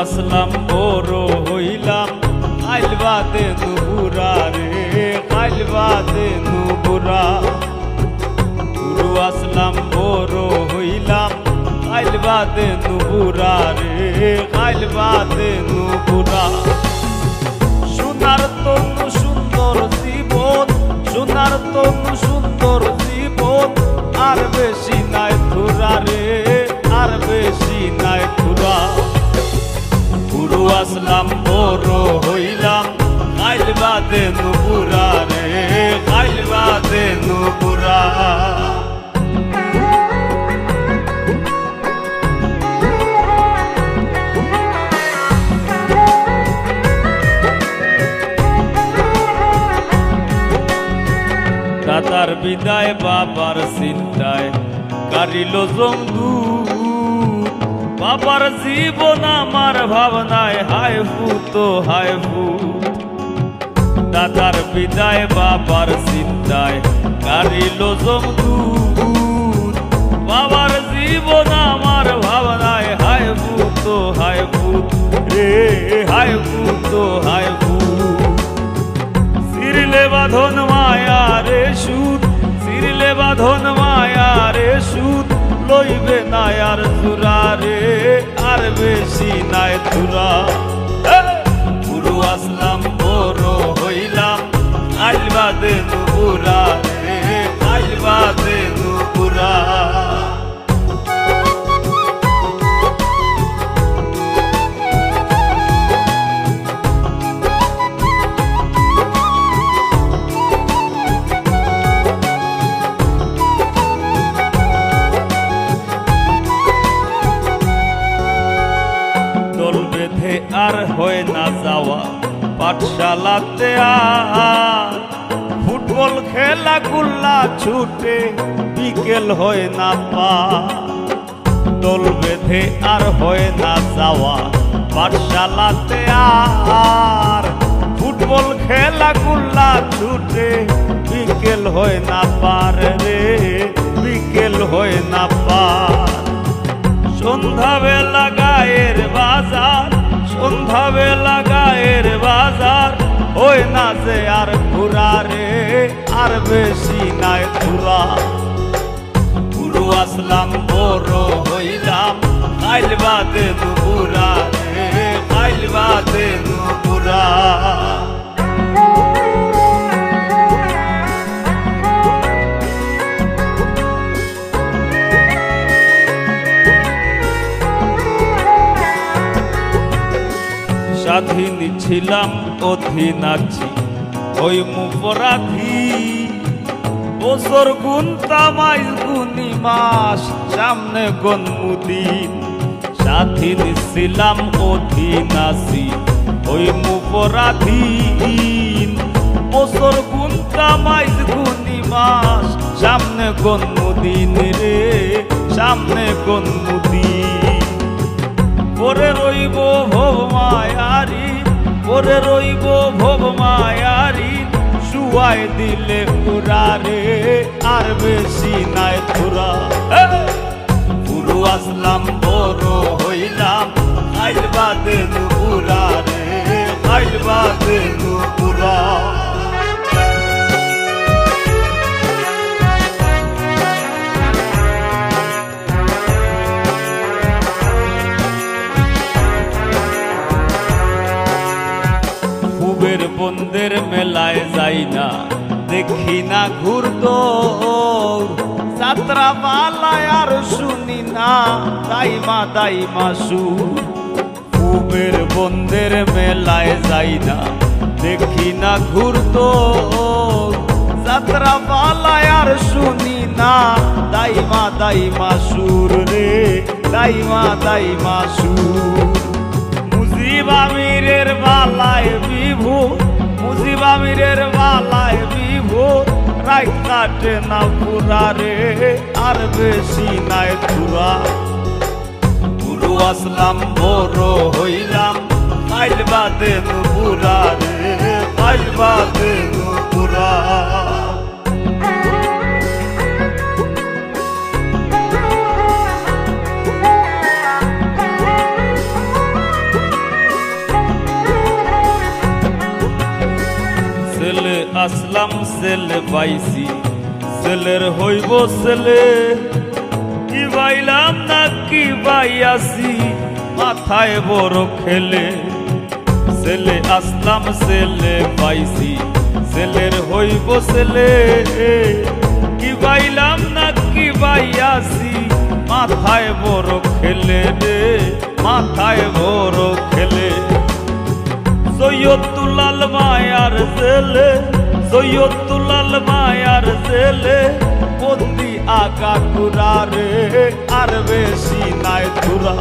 আসলাম বড় হইলাম। আইলবাদে নুপুরা রে আইলবাদে নুপুরা গুরু আসলাম বড় হইলাম। আইলবাদে নুপুরা রে আইলবাদে নুপুরা সোনার তনু সুন্দর জীবন, সোনার তনু কাইল বাদে নুপুরা রে কাইল বাদে নুপুরা দাদার বিদায়, বাবার চিন্তায় কারিল জমদু বাবার জীবন আমার ভাবনায় হায় ফুত হায় ফুত দাদার বিদায়, বাবার চিন্তায়। কারিল বাবার জীবন আমার ভাবনায়, হায় ফুত হায় ফুত রে হায় ফুত হায় ফুত সিরলে বাঁধন মায়া রে সুদ সিরলে বাঁধন মায়া রে সুদ লইবে না আর রে, আর বেশি নাই তুরা পাঠশালাতে আর ফুটবল খেলা গুল্লা ছুটে, বিকেল হয় না পা দল বেঁধে আর হয় না যাওয়া পাঠশালাতে আর ফুটবল খেলা গুল্লা ছুটে, বিকেল হয় না পার। নুপুরা রে কাইল বাদে নুপুরা স্বাধীন ছিলাম, অধীন আছি ওই মুপরাধী বছর গুনতা মাইল গুনি মাস সামনে গনমুদিন স্বাধীন ছিলাম অধীন আছি ওই মুপরাধীন বছর গুনতা মাইল গুনি মাস সামনে গনমুদিন রে, সামনে গনমুদিন পরে রইব ভব মায়ারি, পরে রইব ভব মায়ারি। শুয়াই দিলে উড়ারে, আর বেশি নাই থুরা আসলাম, বড় হইলাম। আইল বাদে নুপুরা রে আইল বাদে নুপুরা। বন্দের মেলায় যাই না, দেখি না ঘুরত যাত্রা পালায় আর শুনি না, দাইমা দাইমা সুর ফুবের বন্দের মেলায় যাই না, দেখি না ঘুরত। যাত্রা পালায় আর শুনি না, দাইমা দাইমা সুর রে, দাইমা দাইমা সুর মুজিব আমিরের বালায় বিভু, মুজিব আমিরের বালায় রাত কাটে না পুরা রে, আর বেশি নাই পুরা পুরু আসলাম, বড় হইলাম পাইলবা বাদে পুরারে রে কাইল বাদে নুপুরা আসলাম ছেলে পাইছি ছেলের হইব ছেলে কি বাইলাম না কি বাইয়াছি মাথায় বড় খেলে। ছেলে আসলাম ছেলে পাইছি ছেলের হইব ছেলে কি বাইলাম না কি বাইয়াছি মাথায় বড় খেলে রে, মাথায় বড় খেলে। সৈয়দুলাল মায়ার ছেলে সৈয়দুলাল মায়ার ছেলে বন্দি আকা কুরা রে আর বেশি নাই তুরা